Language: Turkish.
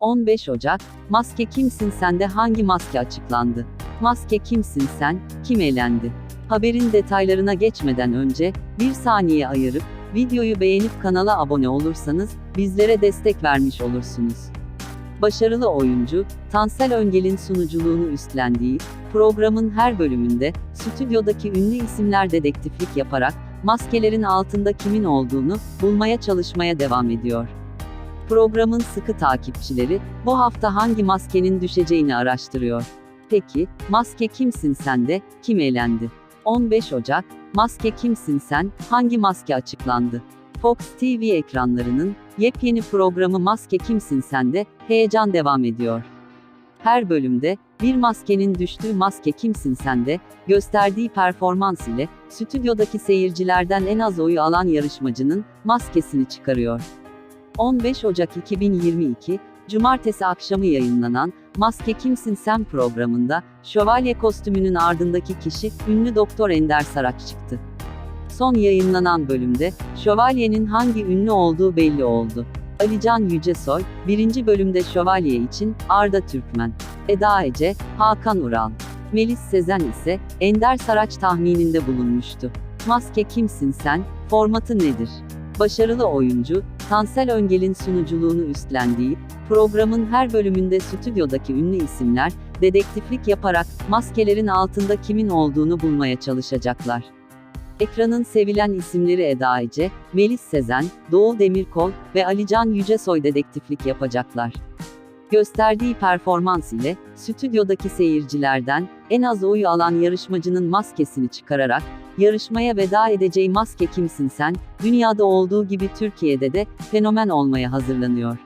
15 Ocak, Maske Kimsin Sen'de hangi maske açıklandı? Maske Kimsin Sen, kim elendi? Haberin detaylarına geçmeden önce, bir saniye ayırıp, videoyu beğenip kanala abone olursanız, bizlere destek vermiş olursunuz. Başarılı oyuncu, Tansel Öngel'in sunuculuğunu üstlendiği, programın her bölümünde, stüdyodaki ünlü isimler dedektiflik yaparak, maskelerin altında kimin olduğunu, bulmaya çalışmaya devam ediyor. Programın sıkı takipçileri, bu hafta hangi maskenin düşeceğini araştırıyor. Peki, Maske Kimsin Sen de, kim eğlendi? 15 Ocak, Maske Kimsin Sen, hangi maske açıklandı? Fox TV ekranlarının, yepyeni programı Maske Kimsin Sen de, heyecan devam ediyor. Her bölümde, bir maskenin düştüğü Maske Kimsin Sen de, gösterdiği performans ile, stüdyodaki seyircilerden en az oyu alan yarışmacının, maskesini çıkarıyor. 15 Ocak 2022, Cumartesi akşamı yayınlanan Maske Kimsin Sen programında şövalye kostümünün ardındaki kişi ünlü Doktor Ender Saraç çıktı. Son yayınlanan bölümde şövalyenin hangi ünlü olduğu belli oldu. Alican Yücesoy, birinci bölümde şövalye için Arda Türkmen, Eda Ece, Hakan Ural, Melis Sezen ise Ender Saraç tahmininde bulunmuştu. Maske Kimsin Sen, formatı nedir? Başarılı oyuncu, Tansel Öngel'in sunuculuğunu üstlendiği, programın her bölümünde stüdyodaki ünlü isimler, dedektiflik yaparak, maskelerin altında kimin olduğunu bulmaya çalışacaklar. Ekranın sevilen isimleri Eda Ece, Melis Sezen, Doğu Demirkol ve Alican Yücesoy dedektiflik yapacaklar. Gösterdiği performans ile, stüdyodaki seyircilerden, en az oyu alan yarışmacının maskesini çıkararak, yarışmaya veda edeceği maske kimsin sen, dünyada olduğu gibi Türkiye'de de, fenomen olmaya hazırlanıyor.